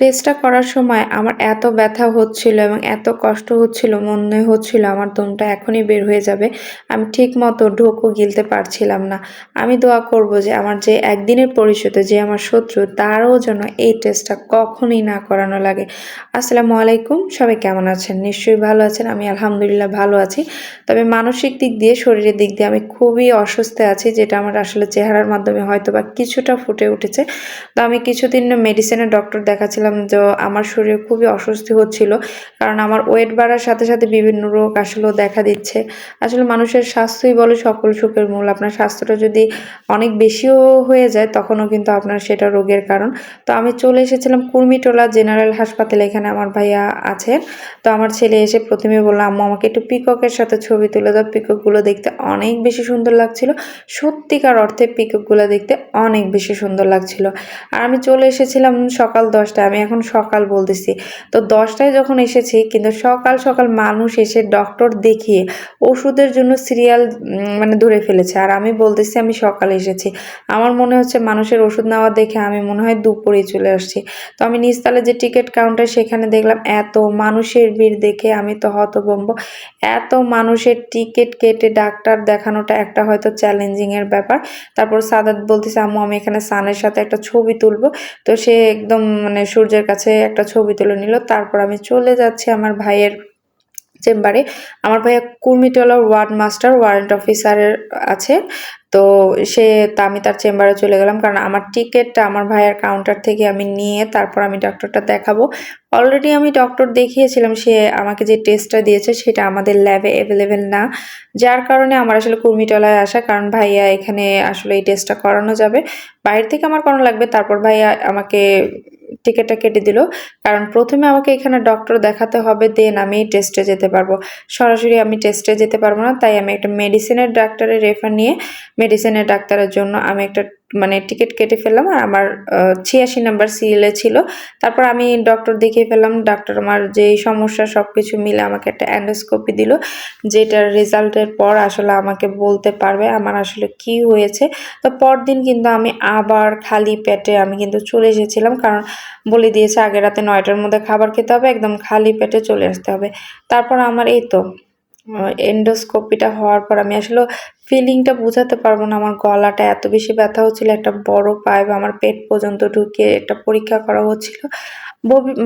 টেস্টটা করার সময় আমার এত ব্যথা হচ্ছিল এবং এত কষ্ট হচ্ছিল, মনে হচ্ছিল আমার দমটা এখনই বের হয়ে যাবে। আমি ঠিক মতো ঢোকও গিলতে পারছিলাম না। আমি দোয়া করব যে আমার যে একদিনের পরিচিত যে আমার শত্রু, তারও যেন এই টেস্টটা কখনই না করানো লাগে। আসসালামু আলাইকুম, সবাই কেমন আছেন? নিশ্চয়ই ভালো আছেন, আমি আলহামদুলিল্লাহ ভালো আছি। তবে মানসিক দিক দিয়ে, শরীরের দিক দিয়ে আমি খুবই অসুস্থ আছি, যেটা আমার আসলে চেহারার মাধ্যমে হয়তো বা কিছুটা ফুটে উঠেছে। তো আমি কিছুদিন মেডিসিনের ডক্টর দেখাচ্ছিলাম দেখছিলাম যে আমার শরীরে খুবই অস্বস্তি হচ্ছিল, কারণ আমার ওয়েট বাড়ার সাথে সাথে বিভিন্ন রোগ আসলেও দেখা দিচ্ছে। আসলে মানুষের স্বাস্থ্যই বলে সকল সুখের মূল। আপনার স্বাস্থ্যটা যদি অনেক বেশিও হয়ে যায়, তখনও কিন্তু আপনার সেটা রোগের কারণ। তো আমি চলে এসেছিলাম কুর্মিটোলা জেনারেল হাসপাতালে, এখানে আমার ভাইয়া আছেন। তো আমার ছেলে এসে প্রথমে বলল, আম্মু, আমাকে একটু পিককের সাথে ছবি তুলে দাও। পিককগুলো দেখতে অনেক বেশি সুন্দর লাগছিল। সত্যিকার অর্থে পিককগুলো দেখতে অনেক বেশি সুন্দর লাগছিল। আর আমি চলে এসেছিলাম সকাল দশটায়। আমি এখন সকাল বলতেছি। তো দশটায় যখন এসেছি, কিন্তু সকাল সকাল মানুষ এসে ডক্টর দেখিয়ে ওষুধের জন্য সিরিয়াল মানে ধরে ফেলেছে। আর আমি বলতেছি, আমি সকালে এসেছি। আমার মনে হচ্ছে মানুষের ওষুধ নেওয়া দেখে আমি মনে হয় দুপুরে চলে আসছি। তো আমি নিচতলে যে টিকিট কাউন্টার সেখানে দেখলাম, এত মানুষের ভিড় দেখে আমি তো হতবম্ব এত মানুষের টিকিট কেটে ডাক্তার দেখানোটা একটা হয়তো চ্যালেঞ্জিংয়ের ব্যাপার। তারপর সাদাত বলতেছে, আম্মু, আমি এখানে সানের সাথে একটা ছবি তুলবো। তো সে একদম মানে সূর্যের কাছে একটা ছবি তুলে নিল। তারপর আমি চলে যাচ্ছি আমার ভাইয়ের চেম্বারে। আমার ভাইয়া কুর্মিটোলা ওয়ার্ড মাস্টার, ওয়ারেন্ট অফিসারের আছে। তো সে, তা আমি তার চেম্বারে চলে গেলাম কারণ আমার টিকিটটা আমার ভাইয়ের কাউন্টার থেকে আমি নিয়ে তারপর আমি ডক্টরটা দেখাবো। অলরেডি আমি ডক্টর দেখিয়েছিলাম, সে আমাকে যে টেস্টটা দিয়েছে সেটা আমাদের ল্যাবে অ্যাভেলেবেল না। যার কারণে আমার আসলে কুর্মিটলায় আসা, কারণ ভাইয়া এখানে আসলে এই টেস্টটা করানো যাবে। বাইরে থেকে আমার করানো লাগবে, তারপর ভাইয়া আমাকে টিকিটটা কেটে দিল। কারণ প্রথমে আমাকে এখানে ডক্টর দেখাতে হবে দেন আমি টেস্টে যেতে পারব। সরাসরি আমি টেস্টে যেতে পারব না, তাই আমি একটা মেডিসিনের ডাক্তারের রেফার নিয়ে মেডিসিনের ডাক্তারের জন্য আমি একটা মানে টিকিট কেটে ফেললাম আর আমার ছিয়াশি নাম্বার সিএলএ ছিল। তারপর আমি ডক্টর দেখিয়ে ফেললাম ডাক্তার আমার যেই সমস্যা সব কিছু মিলে আমাকে একটা অ্যান্ডোস্কোপি দিল, যেটার রেজাল্টের পর আসলে আমাকে বলতে পারবে আমার আসলে কি হয়েছে। তো পরদিন কিন্তু আমি আবার খালি পেটে আমি কিন্তু চলে এসেছিলাম, কারণ বলে দিয়েছে আগের রাতে নয়টার মধ্যে খাবার খেতে হবে, একদম খালি পেটে চলে আসতে হবে। তারপর আমার এই তো এন্ডোস্কোপিটা হওয়ার পর আমি আসলে ফিলিংটা বোঝাতে পারব না। আমার গলাটা এত বেশি ব্যথা হচ্ছিল, একটা বড় পাইপ আমার পেট পর্যন্ত ঢুকে একটা পরীক্ষা করা হচ্ছিল।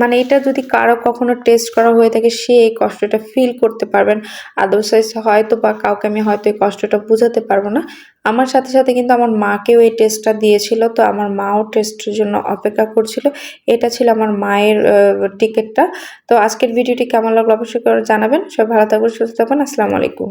মানে এটা যদি কারও কখনো টেস্ট করা হয়ে থাকে, সে এই কষ্টটা ফিল করতে পারবেন আদারসাইজ হয়তো বা কাউকে আমি হয়তো এই কষ্টটা বোঝাতে পারব না। আমার সাথে সাথে কিন্তু আমার মাকেও এই টেস্টটা দিয়েছিল, তো আমার মাও টেস্টের জন্য অপেক্ষা করছিল। এটা ছিল আমার মায়ের টিকিটটা তো আজকের ভিডিওটি কেমন লাগল অবশ্যই করে জানাবেন। সব ভালো থাকবেন সুস্থ থাকবেন আসসালামু আলাইকুম।